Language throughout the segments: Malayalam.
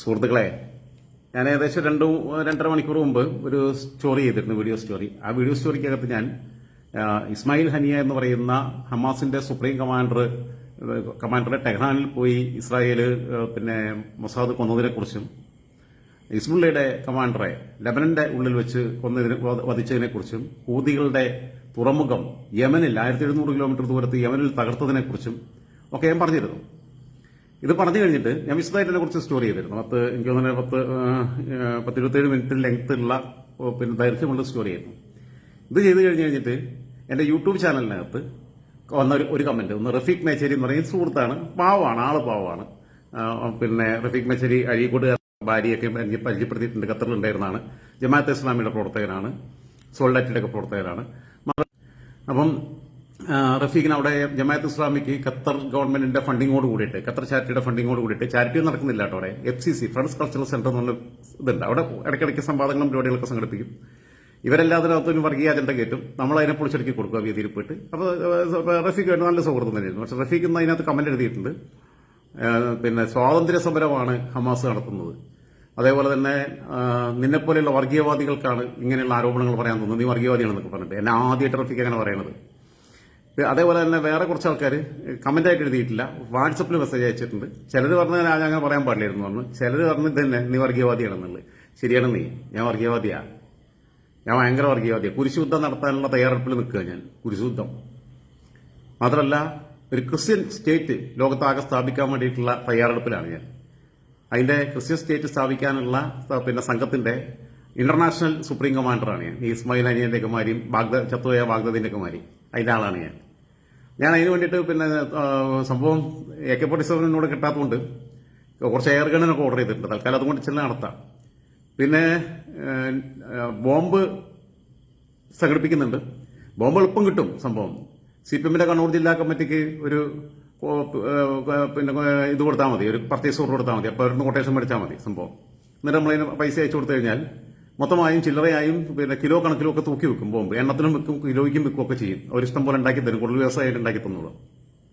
സുഹൃത്തുക്കളെ ഞാൻ ഏകദേശം രണ്ടു രണ്ടര മണിക്കൂർ മുമ്പ് ഒരു സ്റ്റോറി ചെയ്തിരുന്നു വീഡിയോ സ്റ്റോറി ആ വീഡിയോ സ്റ്റോറിക്കകത്ത് ഞാൻ ഇസ്മായിൽ ഹനിയ എന്ന് പറയുന്ന ഹമാസിന്റെ സുപ്രീം കമാൻഡർ കമാൻഡർ ടെഹ്റാനിൽ പോയി ഇസ്രായേൽ പിന്നെ മൊസാദ് കൊന്നതിനെ കുറിച്ചും ഹിസ്ബുള്ളയുടെ കമാൻഡറെ ലബനന്റെ ഉള്ളിൽ വെച്ച് കൊന്നതിനെ വധിച്ചതിനെ കുറിച്ചും ഹൂതികളുടെ തുറമുഖം യമനിൽ ആയിരത്തി എഴുന്നൂറ് കിലോമീറ്റർ ദൂരത്ത് യമനിൽ തകർത്തതിനെ കുറിച്ചും ഒക്കെ ഞാൻ പറഞ്ഞിരുന്നു. ഇത് പറഞ്ഞു കഴിഞ്ഞിട്ട് ഞാൻ വിശദമായിട്ട് ഇതിനെ കുറിച്ച് സ്റ്റോറി ചെയ്തിരുന്നു. പത്ത് എനിക്ക് തോന്നുന്നത് പത്ത് പത്തിരുപത്തേഴ് മിനിറ്റ് ലെങ്ത് ഉള്ള പിന്നെ ദൈർഘ്യമുള്ള സ്റ്റോറി ആയിരുന്നു. ഇത് ചെയ്ത് കഴിഞ്ഞ് കഴിഞ്ഞിട്ട് എന്റെ യൂട്യൂബ് ചാനലിനകത്ത് വന്ന ഒരു കമന്റ് ഒന്ന് റഫീഖ് മേച്ചേരി എന്ന് പറയുന്ന സുഹൃത്താണ്. പാവമാണ് ആൾ പാവമാണ്. പിന്നെ റഫീഖ് മേച്ചേരി അഴീക്കോട് ഭാര്യയൊക്കെ എനിക്ക് പരിചയപ്പെടുത്തിയിട്ടുണ്ട്. ഖത്തറിലുണ്ടായിരുന്നതാണ്. ജമാഅത്ത് ഇസ്ലാമിയുടെ പ്രവർത്തകനാണ്. സോൾഡാറ്റിയുടെ പ്രവർത്തകനാണ്. അപ്പം റഫീഖിന് അവിടെ ജമാഅത്ത് ഇസ്ലാമിക്ക് ഖത്തർ ഗവൺമെന്റിന്റെ ഫണ്ടിങ്ങോട് കൂടിയിട്ട് ഖത്തർ ചാരിറ്റിയുടെ ഫണ്ടിങ്ങോട് കൂടിയിട്ട് ചാരിറ്റി നടക്കുന്നില്ല കേട്ടോ അവിടെ. F C C friends cultural centre എന്ന് പറഞ്ഞ ഇതുണ്ട്. അവിടെ ഇടയ്ക്കിടയ്ക്ക് സംവാദങ്ങളും പരിപാടികളൊക്കെ സംഘടിപ്പിക്കും. ഇവരെല്ലാത്തിനകത്തും വർഗീയ അജണ്ട കയറ്റും. നമ്മൾ അതിനെ പൊളിച്ചടുക്കി കൊടുക്കുക വീതിയിൽ പോയിട്ട്. അപ്പോൾ വേണ്ട നല്ല സൗഹൃദം തന്നെയായിരുന്നു. പക്ഷെ റഫീഖ് ഇന്ന് അതിനകത്ത് കമന്റ് എഴുതിയിട്ടുണ്ട്. പിന്നെ സ്വാതന്ത്ര്യ സമരമാണ് ഹമാസ് നടത്തുന്നത്. അതേപോലെ തന്നെ നിന്നെപ്പോലെയുള്ള വർഗീയവാദികൾക്കാണ് ഇങ്ങനെയുള്ള ആരോപണങ്ങൾ പറയാൻ തോന്നുന്നത്. നീ വർഗീയവാദിയാണെന്നൊക്കെ പറഞ്ഞിട്ട്. എന്നെ ആദ്യമായിട്ട് റഫീഖ് അങ്ങനെ പറയണത്. അതേപോലെ തന്നെ വേറെ കുറച്ച് ആൾക്കാർ കമന്റായിട്ട് എഴുതിയിട്ടില്ല. വാട്സപ്പിൽ മെസ്സേജ് അയച്ചിട്ടുണ്ട്. ചിലർ പറഞ്ഞ ഞാൻ അങ്ങനെ പറയാൻ പാടില്ലായിരുന്നു പറഞ്ഞു. ചിലർ പറഞ്ഞു തന്നെ നീ വർഗീയവാദിയാണെന്നുള്ളത്. ശരിയാണ് നീ. ഞാൻ വർഗീയവാദിയാ. ഞാൻ ഭയങ്കര വർഗീയവാദിയാണ് കുരിശുദ്ധം നടത്താനുള്ള തയ്യാറെടുപ്പിൽ നിൽക്കുക ഞാൻ. കുരിശുദ്ധം മാത്രമല്ല ഒരു ക്രിസ്ത്യൻ സ്റ്റേറ്റ് ലോകത്താകെ സ്ഥാപിക്കാൻ വേണ്ടിയിട്ടുള്ള തയ്യാറെടുപ്പിലാണ് ഞാൻ. അതിന്റെ ക്രിസ്ത്യൻ സ്റ്റേറ്റ് സ്ഥാപിക്കാനുള്ള പിന്നെ സംഘത്തിന്റെ ഇന്റർനാഷണൽ സുപ്രീം കമാൻഡറാണ് ഞാൻ. ഇസ്മായിൽ അനിയന്റെ കുമാരിയും ബാഗ്ദ ചത്തുപോയ ബാഗ്ദാദിന്റെ കുമാരി ആളാണ് ഞാൻ. ഞാൻ അതിന് വേണ്ടിയിട്ട് പിന്നെ സംഭവം എ കെ ഫോർട്ടി സെവനോട് കിട്ടാത്തതുകൊണ്ട് കുറച്ച് എയർ ഗണ്ണിനൊക്കെ ഓർഡർ ചെയ്തിട്ടുണ്ട്. തൽക്കാലം അതുകൊണ്ട് ചെന്ന് നടത്താം. പിന്നെ ബോംബ് സംഘടിപ്പിക്കുന്നുണ്ട്. ബോംബ് എളുപ്പം കിട്ടും സംഭവം. സി പി എമ്മിന്റെ കണ്ണൂർ ജില്ലാ കമ്മിറ്റിക്ക് ഒരു പിന്നെ ഇത് കൊടുത്താൽ മതി. ഒരു പർച്ചേസ് ഓർഡർ കൊടുത്താൽ മതി. അപ്പോൾ അവരുടെ കൊട്ടേഷൻ മേടിച്ചാൽ മതി സംഭവം. എന്നിട്ട് നമ്മളതിന് പൈസ അയച്ചു കൊടുത്തു കഴിഞ്ഞാൽ മൊത്തമായും ചില്ലറയായും പിന്നെ കിലോ കണക്കിലും ഒക്കെ തൂക്കി വെക്കും ബോംബ് എണ്ണത്തിനും വെക്കും കിലോയ്ക്കും വെക്കും ഒക്കെ ചെയ്യും. അവർ ഇഷ്ടം പോലെ ഉണ്ടാക്കി തരും. കൂടുതൽ വ്യവസായമായിട്ട് ഉണ്ടാക്കി തന്നോളൂ.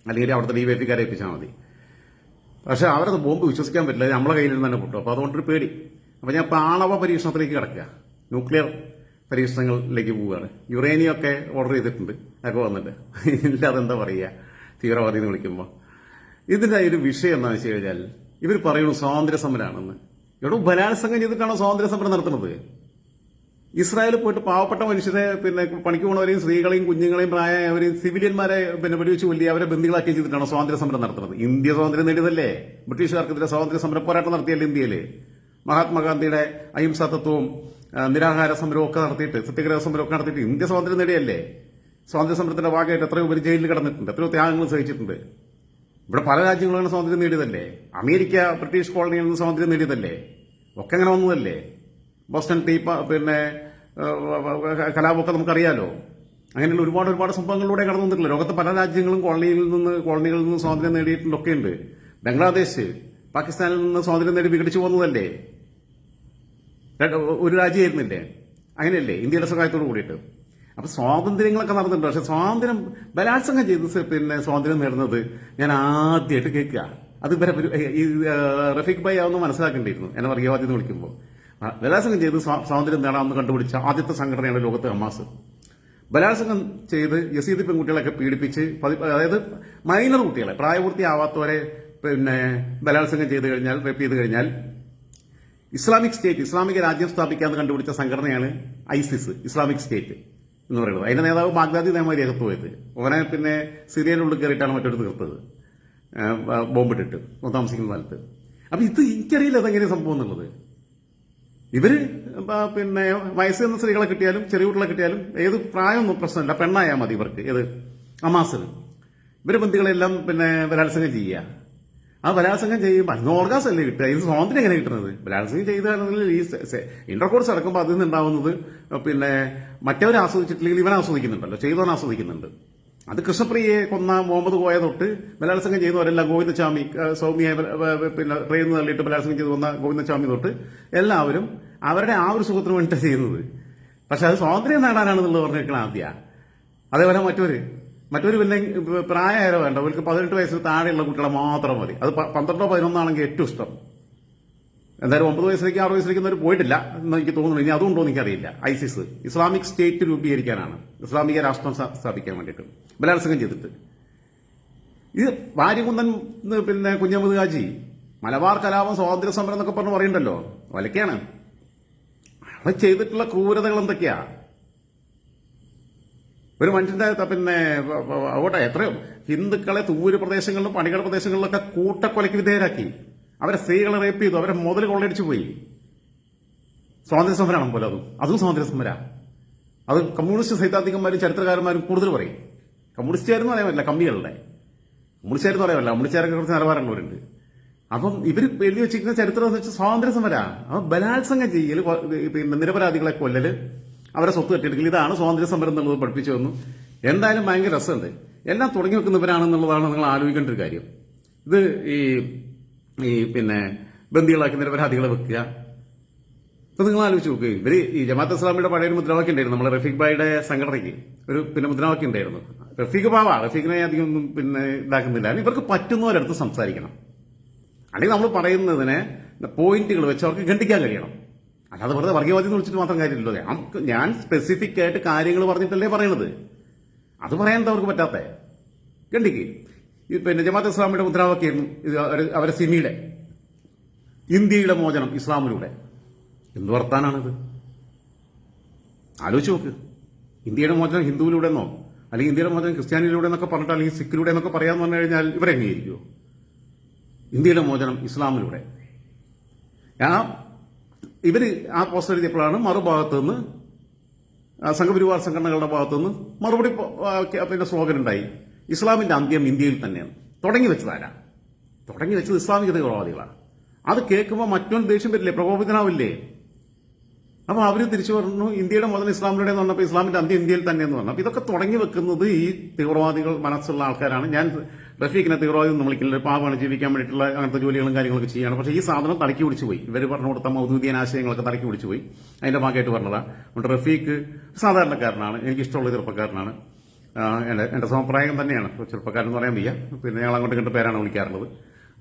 അല്ലെങ്കിൽ അവിടുത്തെ ഡി വൈ പിക്കാരെ ഏൽപ്പിച്ചാൽ മതി. പക്ഷെ അവരത് ബോംബ് വിശ്വസിക്കാൻ പറ്റില്ല. നമ്മളെ കയ്യിൽ നിന്ന് തന്നെ പൊട്ടും. അപ്പോൾ അതുകൊണ്ടൊരു പേടി. അപ്പോൾ ഞാൻ പാണവ പരീക്ഷണത്തിലേക്ക് കിടക്കുക. ന്യൂക്ലിയർ പരീക്ഷണങ്ങളിലേക്ക് പോവുകയാണ്. യുറേനിയം ഒക്കെ ഓർഡർ ചെയ്തിട്ടുണ്ട്. അതൊക്കെ വന്നിട്ട്. ഇല്ല അതെന്താ പറയുക? തീവ്രവാദി എന്ന് വിളിക്കുമ്പോൾ ഇതിന്റെ ഒരു വിഷയം എന്താണെന്ന് വെച്ച് കഴിഞ്ഞാൽ ഇവർ പറയുന്നു സ്വാതന്ത്ര്യ സമരമാണെന്ന് ഇവിടെ ബലാത്സംഗം ചെയ്തിട്ടാണോ സ്വാതന്ത്ര്യ സമരം നടത്തുന്നത്? ഇസ്രായേൽ പോയിട്ട് പാവപ്പെട്ട മനുഷ്യരെ പിന്നെ പണിക്ക് പോണവരെയും സ്ത്രീകളെയും കുഞ്ഞുങ്ങളെയും പ്രായമായവരെയും സിവിലിയന്മാരെ പിന്നെ വെടിവെച്ച് കൊല്ലി അവരെ ബന്ദികളാക്കി ചെയ്തിട്ടാണ് സ്വാതന്ത്ര്യ സമരം നടത്തുന്നത്? ഇന്ത്യ സ്വാതന്ത്ര്യം നേടിയതല്ലേ? ബ്രിട്ടീഷുകാർക്കെതിരെ സ്വാതന്ത്ര്യ സമര പോരാട്ടം നടത്തിയല്ലേ ഇന്ത്യയിൽ മഹാത്മാഗാന്ധിയുടെ അഹിംസാ തത്വവും നിരാഹാര ഒക്കെ നടത്തിയിട്ട് സത്യഗ്രഹ സമരം ഒക്കെ നടത്തിയിട്ട് ഇന്ത്യ സ്വാതന്ത്ര്യം നേടിയല്ലേ സ്വാതന്ത്ര്യ സമരത്തിന്റെ ഭാഗമായിട്ട് എത്രയോ പേര് ജയിലിൽ കിടന്നിട്ടുണ്ട് എത്രയോ ത്യാഗങ്ങൾ സഹിച്ചിട്ടുണ്ട്. ഇവിടെ പല രാജ്യങ്ങളും സ്വാതന്ത്ര്യം നേടിയതല്ലേ? അമേരിക്ക ബ്രിട്ടീഷ് കോളനിയിൽ നിന്ന് സ്വാതന്ത്ര്യം നേടിയതല്ലേ? ഒക്കെ അങ്ങനെ വന്നതല്ലേ? ബോസ്റ്റൺ ടീ പിന്നെ കലാപമൊക്കെ നമുക്കറിയാലോ? അങ്ങനെയുള്ള ഒരുപാട് ഒരുപാട് സംഭവങ്ങളിലൂടെ കടന്നു വന്നിട്ടില്ല. ലോകത്തെ പല രാജ്യങ്ങളും കോളനിയിൽ നിന്ന് കോളനികളിൽ നിന്ന് സ്വാതന്ത്ര്യം നേടിയിട്ടുണ്ടൊക്കെ ഉണ്ട്. ബംഗ്ലാദേശ് പാകിസ്ഥാനിൽ നിന്ന് സ്വാതന്ത്ര്യം നേടി വിഘടിച്ചു പോകുന്നതല്ലേ ഒരു രാജ്യമായിരുന്നില്ലേ? അങ്ങനെയല്ലേ? ഇന്ത്യയുടെ സഹായത്തോട് കൂടിയിട്ട്. അപ്പൊ സ്വാതന്ത്ര്യങ്ങളൊക്കെ നടന്നിട്ടുണ്ട്. പക്ഷെ സ്വാതന്ത്ര്യം ബലാത്സംഗം ചെയ്ത് പിന്നെ സ്വാതന്ത്ര്യം നേടുന്നത് ഞാൻ ആദ്യമായിട്ട് കേൾക്കുക. അത് ഇവരെ ഈ റഫീഖ് ഭായി ആവുന്ന മനസ്സിലാക്കേണ്ടിയിരുന്നു. എന്നെ വർഗീയവാദി എന്ന് വിളിക്കുമ്പോൾ. ബലാത്സംഗം ചെയ്ത് സ്വാ- സ്വാതന്ത്ര്യം നേടാമെന്ന് കണ്ടുപിടിച്ച ആദ്യത്തെ സംഘടനയാണ് ലോകത്ത് ഹമാസ്. ബലാത്സംഗം ചെയ്ത് യസീദ് പെൺകുട്ടികളെയൊക്കെ പീഡിപ്പിച്ച് അതായത് മൈനർ കുട്ടികളെ പ്രായപൂർത്തിയാവാത്തവരെ പിന്നെ ബലാത്സംഗം ചെയ്ത് കഴിഞ്ഞാൽ റേപ്പ് ചെയ്ത് കഴിഞ്ഞാൽ ഇസ്ലാമിക് സ്റ്റേറ്റ് ഇസ്ലാമിക രാജ്യം സ്ഥാപിക്കാമെന്ന് കണ്ടുപിടിച്ച സംഘടനയാണ് ഐസിസ് ഇസ്ലാമിക് സ്റ്റേറ്റ്. എന്ന് പറയുന്നത്. അതിന്റെ നേതാവ് ബാഗ്ദാദി നേമാരി അകത്ത് പോയത്. അവനെ പിന്നെ സിറിയനുള്ളിൽ കയറിയിട്ടാണ് മറ്റൊരു തീർത്തത് ബോംബിട്ടിട്ട്. താമസിക്കുന്ന സ്ഥലത്ത്. അപ്പൊ ഇത് എനിക്കറിയില്ല അതെങ്ങനെ സംഭവം എന്നുള്ളത്. ഇവർ പിന്നെ വയസ്സ് എന്ന സ്ത്രീകളെ കിട്ടിയാലും ചെറിയ കുട്ടികളെ കിട്ടിയാലും ഏത് പ്രായമൊന്നും പ്രശ്നമില്ല. പെണ്ണായാൽ മതി ഇവർക്ക്. ഏത്? അമാസിന് ഇവർ ബന്ധികളെല്ലാം പിന്നെ ബലാത്സംഗം ചെയ്യുക. ആ ബലാത്സംഗം ചെയ്യുമ്പോൾ അതിന് ഓർഗാസ് അല്ലേ കിട്ടുക? ഇത് സ്വാതന്ത്ര്യം എങ്ങനെ കിട്ടുന്നത് ബലാത്സംഗം ചെയ്താണെങ്കിൽ ഈ ഇന്റർകോഴ്സ് അടക്കുമ്പോൾ അതിൽ നിന്നുണ്ടാവുന്നത് പിന്നെ മറ്റവർ ആസ്വദിച്ചിട്ടില്ലെങ്കിൽ ഇവൻ ആസ്വദിക്കുന്നുണ്ടല്ലോ ചെയ്തവൻ ആസ്വദിക്കുന്നുണ്ട്. അത് കൃഷ്ണപ്രിയയെ കൊന്ന മുഹമ്മദ് കോയ തൊട്ട് ബലാത്സംഗം ചെയ്യുന്നവരെല്ലാം ഗോവിന്ദസ്വാമി സൗമ്യ പിന്നെ ട്രെയിൻ തള്ളിയിട്ട് ബലാത്സംഗം ചെയ്തു വന്ന ഗോവിന്ദസ്വാമി തൊട്ട് എല്ലാവരും അവരുടെ ആ ഒരു സുഖത്തിന് വേണ്ടിയിട്ടാണ് ചെയ്യുന്നത്. പക്ഷെ അത് സ്വാതന്ത്ര്യം നേടാനാണെന്നുള്ളത് പറഞ്ഞിരിക്കണം ആദ്യ. അതേപോലെ മറ്റൊരു മറ്റൊരു പിന്നെ പ്രായമായാലോ വേണ്ട. അവർക്ക് പതിനെട്ട് വയസ്സിൽ താഴെയുള്ള കുട്ടികളെ മാത്രം മതി. അത് പന്ത്രണ്ടോ പതിനൊന്നാണെങ്കിൽ ഏറ്റവും ഇഷ്ടം. എന്തായാലും ഒമ്പത് വയസ്സിലേക്ക് ആറ് വയസ്സിലേക്ക് അവർ പോയിട്ടില്ല എന്ന് എനിക്ക് തോന്നുന്നു. ഇനി അതുകൊണ്ടോ എനിക്കറിയില്ല. ഐസിസ് ഇസ്ലാമിക് സ്റ്റേറ്റ് രൂപീകരിക്കാനാണ്. ഇസ്ലാമിക രാഷ്ട്രം സ്ഥാ- സ്ഥാപിക്കാൻ വേണ്ടിയിട്ട്. ബലാത്സംഗം ചെയ്തിട്ട്. ഇത് വാര്യകുന്നൻ പിന്നെ കുഞ്ഞമ്മദ് ഹാജി മലബാർ കലാപം സ്വാതന്ത്ര്യ സമരം എന്നൊക്കെ പറഞ്ഞു പറയണ്ടല്ലോ വലക്കാണ് അവ ചെയ്തിട്ടുള്ള ക്രൂരതകൾ എന്തൊക്കെയാ? ഒരു മനുഷ്യന്റെ പിന്നെ അവിടെ എത്രയോ ഹിന്ദുക്കളെ തൂര് പ്രദേശങ്ങളിലും പണികട പ്രദേശങ്ങളിലൊക്കെ കൂട്ടക്കൊലയ്ക്ക് വിധേയരാക്കി. അവരെ സ്ത്രീകളെ റേപ്പ് ചെയ്തു അവരെ മുതൽ കൊള്ളയടിച്ചു പോയി. സ്വാതന്ത്ര്യ സമരമാണ് പോലെ അതും. അതും സ്വാതന്ത്ര്യ സമര. അത് കമ്മ്യൂണിസ്റ്റ് സൈദ്ധാന്തികന്മാരും ചരിത്രകാരന്മാരും കൂടുതൽ പറയും. കമ്മ്യൂണിസ്റ്റുകാരെന്ന് പറയാൻ പറ്റില്ല കമ്മികളുടെ. കമ്മ്യൂണിസ്റ്റുകാരെന്ന് പറയാൻ പറ്റില്ല കുറച്ച് നിലവാരമുള്ളവരുണ്ട്. അപ്പം ഇവർ എഴുതി വെച്ചിരിക്കുന്ന ചരിത്രം എന്ന് വെച്ചാൽ സ്വാതന്ത്ര്യ സമര. അപ്പം ബലാത്സംഗം ചെയ്യൽ പിന്നെ നിരപരാധികളെ കൊല്ലല് അവരെ സ്വത്ത് കെട്ടിയെടുക്കില്ല. ഇതാണ് സ്വാതന്ത്ര്യ സമരം എന്നുള്ളത് പഠിപ്പിച്ചു വന്നു എന്തായാലും ഭയങ്കര രസമുണ്ട്. എല്ലാം തുടങ്ങി വെക്കുന്നവരാണെന്നുള്ളതാണ് നിങ്ങൾ ആലോചിക്കേണ്ട ഒരു കാര്യം. ഇത് ഈ ഈ പിന്നെ ബന്ദികളാക്കി നിരപരാധികളെ വെക്കുക. ഇപ്പൊ നിങ്ങൾ ആലോചിച്ച് നോക്കുക ഇവർ ഈ ജമാഅത്ത് ഇസ്ലാമിയുടെ പഴയ ഒരു മുദ്രാവാക്യം ഉണ്ടായിരുന്നു. നമ്മളെ റഫീഖ് ഭായിയുടെ സംഘടനയ്ക്ക് ഒരു പിന്നെ മുദ്രാവാക്യം ഉണ്ടായിരുന്നു. റഫീഖ് ബാവ. റഫീഖിനെ അധികം ഒന്നും പിന്നെ ഇതാക്കുന്നില്ല. ഇവർക്ക് പറ്റുന്നവരടുത്ത് സംസാരിക്കണം. അല്ലെങ്കിൽ നമ്മൾ പറയുന്നതിനെ പോയിന്റുകൾ വെച്ച് അവർക്ക് ഖണ്ഡിക്കാൻ കഴിയണം. അല്ലാതെ വെറുതെ വർഗീയവാദി എന്ന് വിളിച്ചിട്ട് മാത്രം കാര്യമില്ലല്ലോ. ഞാൻ- ഞാൻ സ്പെസിഫിക് ആയിട്ട് കാര്യങ്ങൾ പറഞ്ഞിട്ടല്ലേ പറയണത്. അത് പറയാൻ അവർക്ക് പറ്റാത്തേ? കണ്ടിക്ക്. പിന്നെ ജമാഅത്ത് ഇസ്ലാമിയുടെ മുദ്രാവാക്യം ഇത് അവരെ സിമിയുടെ ഇന്ത്യയുടെ മോചനം ഇസ്ലാമിലൂടെ. എന്ത് വർത്താനാണിത്? ആലോചിച്ച് നോക്ക്. ഇന്ത്യയുടെ മോചനം ഹിന്ദുവിലൂടെ എന്നോ അല്ലെങ്കിൽ ഇന്ത്യയുടെ മോചനം ക്രിസ്ത്യാനിയിലൂടെ എന്നൊക്കെ പറഞ്ഞിട്ട് അല്ലെങ്കിൽ സിഖിലൂടെ എന്നൊക്കെ പറയാമെന്ന് പറഞ്ഞു കഴിഞ്ഞാൽ ഇവരെങ്ങനെയിരിക്കുമോ ഇന്ത്യയുടെ മോചനം ഇസ്ലാമിലൂടെ. ആ ഇവർ ആ പോസ്റ്റർ എഴുതിയപ്പോഴാണ് മറുഭാഗത്ത് നിന്ന് സംഘപരിവാർ സംഘടനകളുടെ ഭാഗത്തു നിന്ന് മറുപടി പിന്നെ സ്ലോഗൻ ഉണ്ടായി. ഇസ്ലാമിന്റെ അന്ത്യം ഇന്ത്യയിൽ തന്നെയാണ്. തുടങ്ങി വെച്ചതാരാ തുടങ്ങി വെച്ചത് ഇസ്ലാമിക തീവ്രവാദികളാണ്. അത് കേൾക്കുമ്പോൾ മറ്റൊരു ദേഷ്യം വരില്ലേ? പ്രകോപിതനാവില്ലേ? അപ്പൊ അവർ തിരിച്ചു പറഞ്ഞു ഇന്ത്യയുടെ മുതൽ ഇസ്ലാമിലൂടെ എന്ന് പറഞ്ഞപ്പോൾ ഇസ്ലാമിന്റെ അന്ത്യം ഇന്ത്യയിൽ തന്നെ എന്ന് പറഞ്ഞു. അപ്പോൾ ഇതൊക്കെ തുടങ്ങി വെക്കുന്നത് ഈ തീവ്രവാദികൾ മനസ്സുള്ള ആൾക്കാരാണ്. ഞാൻ റഫീഖിനെ തീവ്രവാദി ഒന്നും വിളിക്കില്ല പാവമാണ് ജീവിക്കാൻ വേണ്ടിയിട്ടുള്ള അങ്ങനത്തെ ജോലികളും കാര്യങ്ങളൊക്കെ ചെയ്യാണ് പക്ഷേ ഈ സാധനം തലക്കി പിടിച്ചു പോയി. ഇവർ പറഞ്ഞു കൊടുത്ത മൗദൂദിയൻ ആശയങ്ങളൊക്കെ തലക്കി പിടിച്ചു പോയി. അതിന്റെ ഭാഗമായിട്ട് പറഞ്ഞതാ. അതുകൊണ്ട് റഫീഖ് സാധാരണക്കാരനാണ് എനിക്ക് ഇഷ്ടമുള്ള ചെറുപ്പക്കാരനാണ് എന്റെ എന്റെ സമപ്രായം തന്നെയാണ്. ചെറുപ്പക്കാരൻ എന്ന് പറയാൻ വയ്യ. പിന്നെ ഞങ്ങൾ അങ്ങോട്ട് ഇങ്ങോട്ട് പേരാണ് വിളിക്കാറുള്ളത്.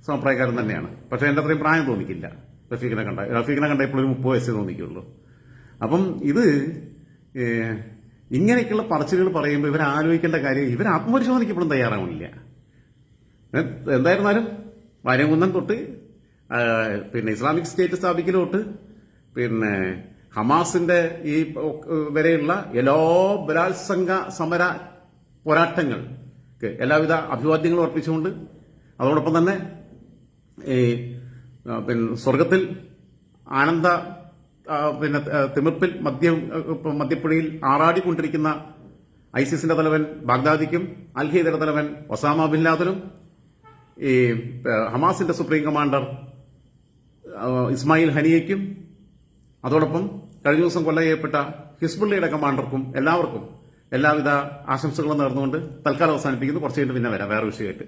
സമപ്രായക്കാരൻ തന്നെയാണ്. പക്ഷേ എന്റെ അത്രയും പ്രായം തോന്നിക്കില്ല. റഫീഖിനെ കണ്ട റഫീഖിനെ കണ്ട ഇപ്പോൾ ഒരു മുപ്പത് വയസ്സേ തോന്നിക്കുള്ളൂ. അപ്പം ഇത് ഇങ്ങനെയൊക്കെയുള്ള പറച്ചിലുകൾ പറയുമ്പോൾ ഇവർ ആലോചിക്കേണ്ട കാര്യം ഇവർ ആത്മപരിശോധനയ്ക്ക് ഇപ്പോഴും തയ്യാറാവുന്നില്ല എന്തായിരുന്നാലും വാര്യംകുന്നം തൊട്ട് പിന്നെ ഇസ്ലാമിക് സ്റ്റേറ്റ് സ്ഥാപിക്കൽ തൊട്ട് പിന്നെ ഹമാസിന്റെ ഈ വരെയുള്ള എല്ലാ ബലാത്സംഗ സമര പോരാട്ടങ്ങൾ എല്ലാവിധ അഭിവാദ്യങ്ങളും അർപ്പിച്ചുകൊണ്ട് അതോടൊപ്പം തന്നെ ഈ പിന്നെ സ്വർഗത്തിൽ ആനന്ദ പിന്നെ തിമിർപ്പിൽ ഇപ്പം മദ്യപ്പുഴയിൽ ആറാടിക്കൊണ്ടിരിക്കുന്ന ഐസിസിന്റെ തലവൻ ബാഗ്ദാദിക്കും അൽ ഖൈദയുടെ തലവൻ ഒസാമ ബിൻ ലാദനും ഈ ഹമാസിന്റെ സുപ്രീം കമാൻഡർ ഇസ്മായിൽ ഹനിയയ്ക്കും അതോടൊപ്പം കഴിഞ്ഞ ദിവസം കൊല്ല ചെയ്യപ്പെട്ട ഹിസ്ബുള്ളയുടെ കമാൻഡർക്കും എല്ലാവർക്കും എല്ലാവിധ ആശംസകളും നേർന്നുകൊണ്ട് തൽക്കാലം അവസാനിപ്പിക്കുന്നു. കുറച്ച് കഴിഞ്ഞ് പിന്നെ വരാം. വേറെ വിഷയമായിട്ട്.